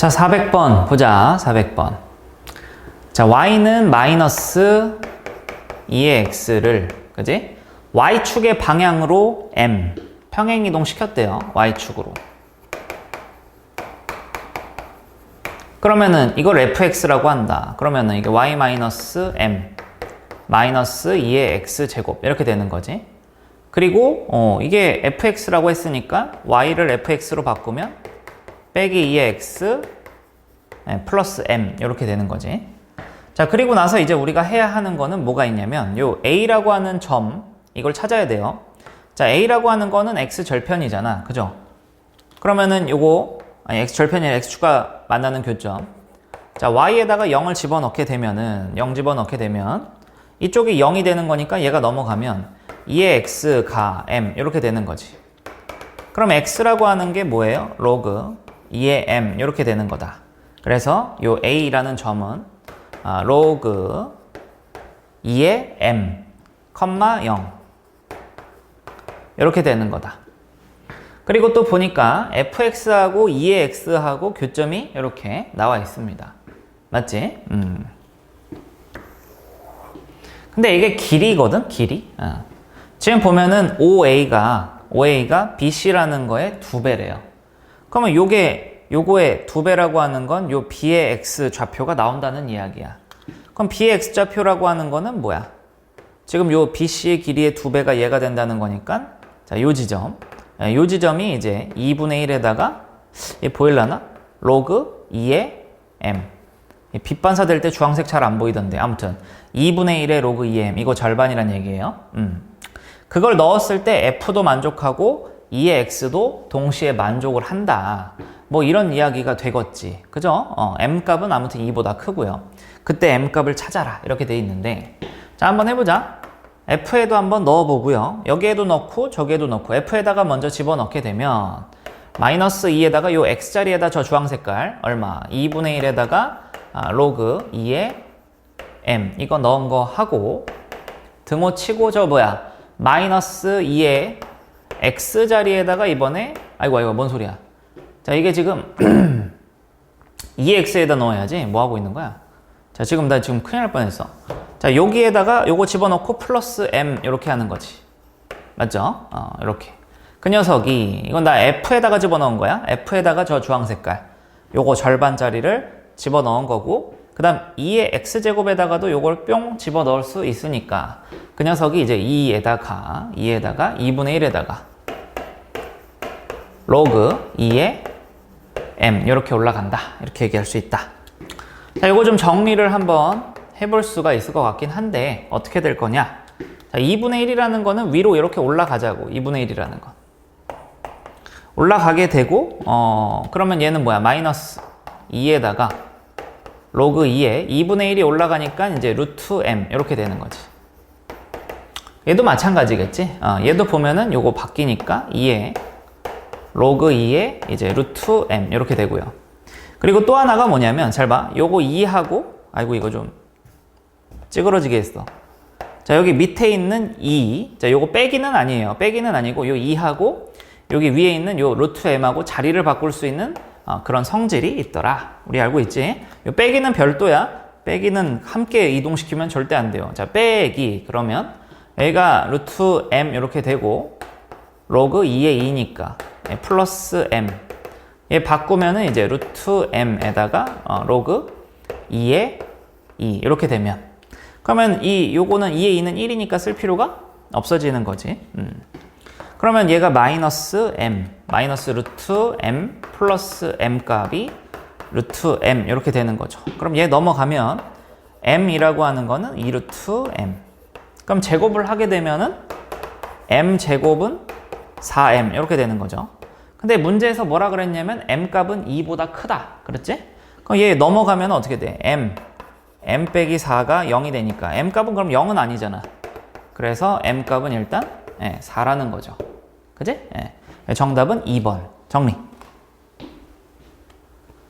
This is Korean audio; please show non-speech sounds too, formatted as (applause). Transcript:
자, 400번 보자. 400번. 자, y는 마이너스 2의 x를 그지? y축의 방향으로 m 평행 이동 시켰대요. y축으로. 그러면은 이걸 fx라고 한다. 그러면은 이게 y 마이너스 m 마이너스 2의 x 제곱 이렇게 되는 거지. 그리고 어, 이게 fx라고 했으니까 y를 fx로 바꾸면 빼기 2의 x 네, 플러스 m 이렇게 되는 거지. 자 그리고 나서 이제 우리가 해야 하는 거는 뭐가 있냐면 요 a라고 하는 점 이걸 찾아야 돼요. 자 a라고 하는 거는 x 절편이잖아, 그죠? 그러면은 요거 아니 x 절편이 x축과 만나는 교점. 자 y에다가 0을 집어넣게 되면은 0 집어넣게 되면 이쪽이 0이 되는 거니까 얘가 넘어가면 2의 x가 m 이렇게 되는 거지. 그럼 x라고 하는 게 뭐예요? 로그 2의 m 이렇게 되는 거다. 그래서 요 a라는 점은 아, 로그 2의 m, 컴마 0 이렇게 되는 거다. 그리고 또 보니까 fx하고 2의 x하고 교점이 이렇게 나와 있습니다. 맞지? 음. 근데 이게 길이거든, 길이. 어. 지금 보면은 OA가 OA가 BC라는 거의 두 배래요. 그러면 요게 요거의 두 배라고 하는 건 요 B의 X 좌표가 나온다는 이야기야. 그럼 B의 X 좌표라고 하는 거는 뭐야? 지금 요 BC의 길이의 두 배가 얘가 된다는 거니까 자, 요 지점. 예, 요 지점이 이제 2분의 1에다가 얘 보일라나? 로그 2의 M. 빛 반사될 때 주황색 잘 안 보이던데. 아무튼 2분의 1의 로그 2m 이거 절반이란 얘기예요. 음. 그걸 넣었을 때 f도 만족하고 2의 x도 동시에 만족을 한다. 뭐 이런 이야기가 되겠지. 그죠? 어, m 값은 아무튼 2보다 크고요. 그때 m 값을 찾아라. 이렇게 돼 있는데 자, 한번 해보자. f에도 한번 넣어보고요. 여기에도 넣고 저기에도 넣고 f에다가 먼저 집어넣게 되면 마이너스 2에다가 요 x자리에다 저 주황 색깔 얼마? 2분의 1에다가 아, 로그 2의 m 이거 넣은 거 하고 등호 치고 저 뭐야 마이너스 2의 x자리에다가 이번에 아이고 아이고 뭔 소리야 자 이게 지금 (clears throat) 2x에다 넣어야지 뭐 하고 있는 거야? 자 지금 나 지금 큰일 날 뻔했어. 자 여기에다가 요거 집어넣고 플러스 m 이렇게 하는 거지. 맞죠? 어 이렇게. 그 녀석이 이건 나 f에다가 집어넣은 거야. F에다가 저 주황 색깔. 요거 절반짜리를 집어넣은 거고 그 다음 2의 x제곱에다가도 요걸 뿅 집어넣을 수 있으니까 그 녀석이 이제 2에다가 2에다가 2분의 1에다가 로그 2의 m 이렇게 올라간다. 이렇게 얘기할 수 있다. 자 요거 좀 정리를 한번 해볼 수가 있을 것 같긴 한데 어떻게 될 거냐? 자 2분의 1이라는 거는 위로 이렇게 올라가자고 2분의 1이라는 건 올라가게 되고 어 그러면 얘는 뭐야? 마이너스 2에다가 로그 2에 2분의 1이 올라가니까 이제 루트 m 이렇게 되는 거지. 얘도 마찬가지겠지. 어, 얘도 보면은 요거 바뀌니까 2에 로그 2에 이제 루트 m 이렇게 되고요. 그리고 또 하나가 뭐냐면 잘 봐. 요거 2하고 아이고 이거 좀 찌그러지게 했어. 자 여기 밑에 있는 2. 자 요거 빼기는 아니에요. 빼기는 아니고 요 2하고 여기 위에 있는 요 루트 m하고 자리를 바꿀 수 있는 어, 그런 성질이 있더라. 우리 알고 있지? 요 빼기는 별도야. 빼기는 함께 이동시키면 절대 안 돼요. 자, 빼기. 그러면 얘가 루트 m 이렇게 되고 로그 2의 2니까 플러스 m. 얘 바꾸면은 이제 루트 m에다가 어, 로그 2의 2 이렇게 되면 그러면 이 요거는 2의 2는 1이니까 쓸 필요가 없어지는 거지. 음. 그러면 얘가 마이너스 m, 마이너스 루트 m 플러스 m 값이 루트 m 이렇게 되는 거죠. 그럼 얘 넘어가면 m이라고 하는 거는 2 루트 m. 그럼 제곱을 하게 되면은 m 제곱은 4m 이렇게 되는 거죠. 근데 문제에서 뭐라 그랬냐면 m 값은 2보다 크다. 그랬지? 그럼 얘 넘어가면 어떻게 돼? m m 빼기 4가 0이 되니까 m 값은 그럼 0은 아니잖아. 그래서 m 값은 일단 예, 4라는 거죠. 그지? 예. 정답은 2번. 정리.